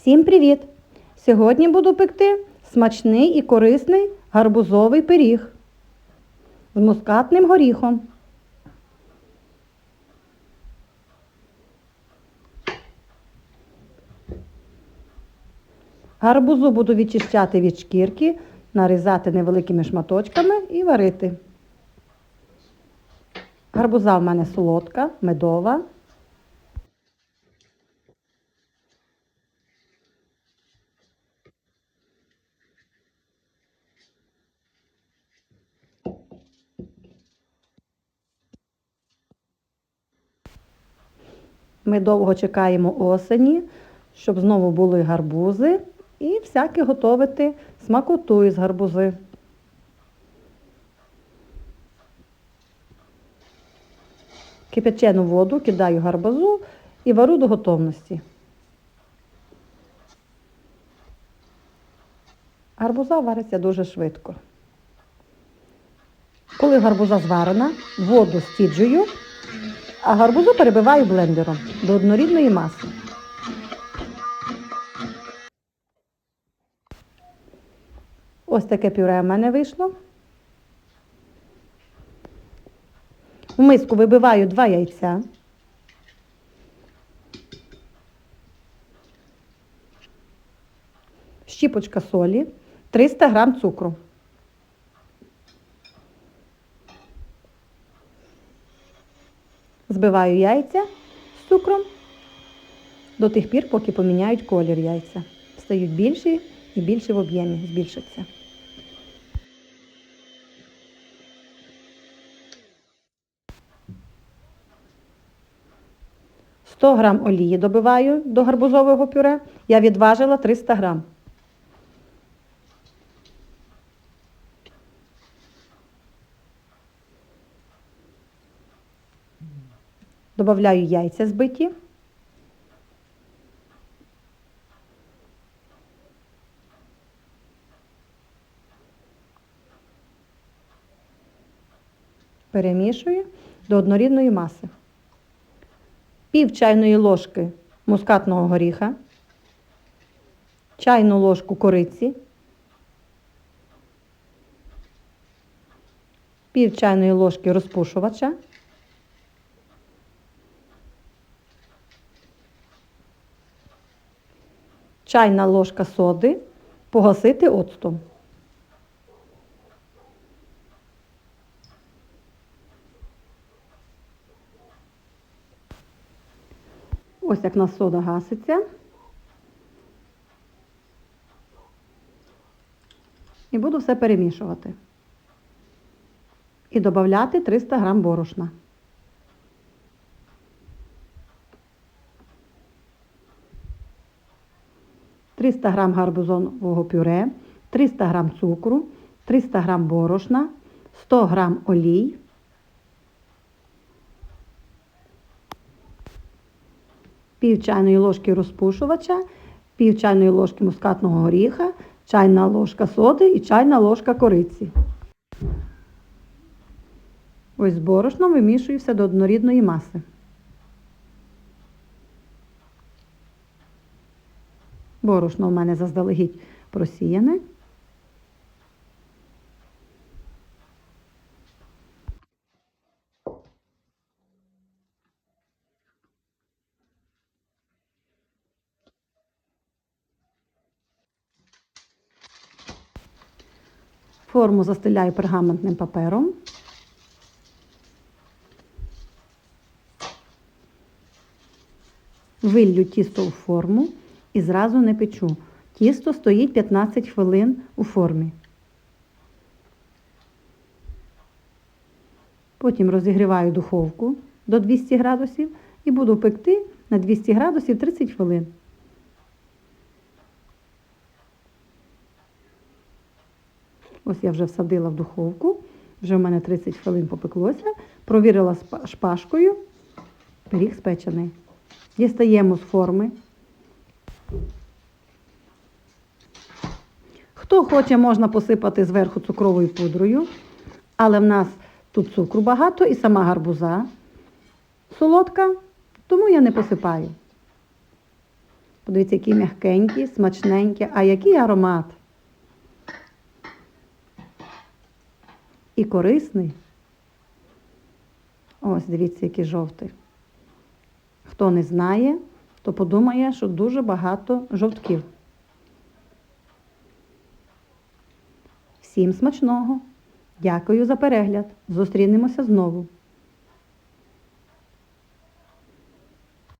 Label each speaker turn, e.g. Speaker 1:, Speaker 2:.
Speaker 1: Всім привіт! Сьогодні буду пекти смачний і корисний гарбузовий пиріг з мускатним горіхом. Гарбузу буду відчищати від шкірки, нарізати невеликими шматочками і варити. Гарбуза в мене солодка, медова. Ми довго чекаємо осені, щоб знову були гарбузи і всяке готувати смакоту із гарбузи. Кипячену воду кидаю гарбузу і вару до готовності. Гарбуза вариться дуже швидко. Коли гарбуза зварена, воду стіджую, а гарбузу перебиваю блендером до однорідної маси. Ось таке пюре в мене вийшло. В миску вибиваю два яйця. Щіпочка солі, 300 грам цукру. Збиваю яйця з цукром до тих пір, поки поміняють колір яйця. Стають більші і більше в об'ємі збільшаться. Сто грам олії добиваю до гарбузового пюре. Я відважила 300 грам. Добавляю яйця збиті. Перемішую до однорідної маси. Пів чайної ложки мускатного горіха, чайну ложку кориці, пів чайної ложки розпушувача. Чайна ложка соди погасити оцтом. Ось як нас сода гаситься. І буду все перемішувати. І додати 300 грам борошна. 300 грам гарбузового пюре, 300 грам цукру, 300 грам борошна, 100 грам олій, пів чайної ложки розпушувача, пів чайної ложки мускатного горіха, чайна ложка соди і чайна ложка кориці. Ось з борошном вимішую все до однорідної маси. Борошно в мене заздалегідь просіяне. Форму застеляю пергаментним папером. Виллю тісто у форму і зразу не печу. Тісто стоїть 15 хвилин у формі. Потім розігріваю духовку до 200 градусів і буду пекти на 200 градусів 30 хвилин. Ось я вже всадила в духовку, вже в мене 30 хвилин попеклося, провірила шпажкою, пиріг спечений. Дістаємо з форми. Хто хоче, можна посипати зверху цукровою пудрою, але в нас тут цукру багато і сама гарбуза солодка, тому я не посипаю. Подивіться, який м'якенький, смачненький, а який аромат. І корисний. Ось, дивіться, який жовтий. Хто не знає, то подумає, що дуже багато жовтків. Всім смачного! Дякую за перегляд. Зустрінемося знову.